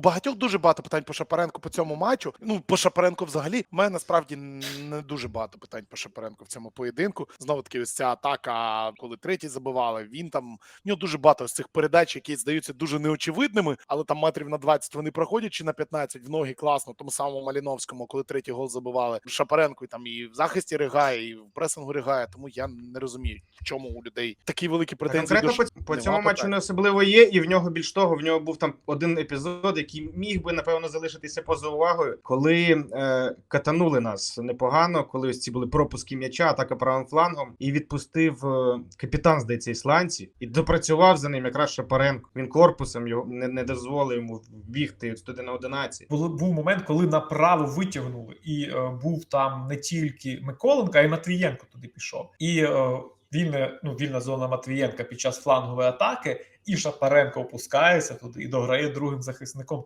У багатьох дуже багато питань по Шапаренку по цьому матчу. Ну по Шапаренку взагалі. У мене насправді не дуже багато питань по Шапаренку в цьому поєдинку. Знову таки, ось ця атака, коли третій забивали. Він там в нього дуже багато з цих передач, які здаються дуже неочевидними, але там метрів на 20 вони проходять чи на 15 в ноги класно. Тому самому Маліновському, коли третій гол забивали Шапаренко, і там і в захисті ригає, і в пресингу ригає. Тому я не розумію, в чому у людей такі великі претензії. Конкретно до по, по цьому матчу не особливо є, і в нього більш того, в нього був там один епізод, який міг би напевно залишитися поза увагою, коли е, катанули нас непогано, коли ось ці були пропуски м'яча, атака правим флангом, і відпустив е, капітан, здається, ісландці, і допрацював за ним якраз Шапаренко. Він корпусом його не, не дозволив йому бігти туди на 11. Були був момент, коли направо витягнули, і е, був там не тільки Миколенко, а й Матвієнко туди пішов. І е, вільна, ну, вільна зона Матвієнка під час флангової атаки, і Шапаренко опускається туди і дограє другим захисником.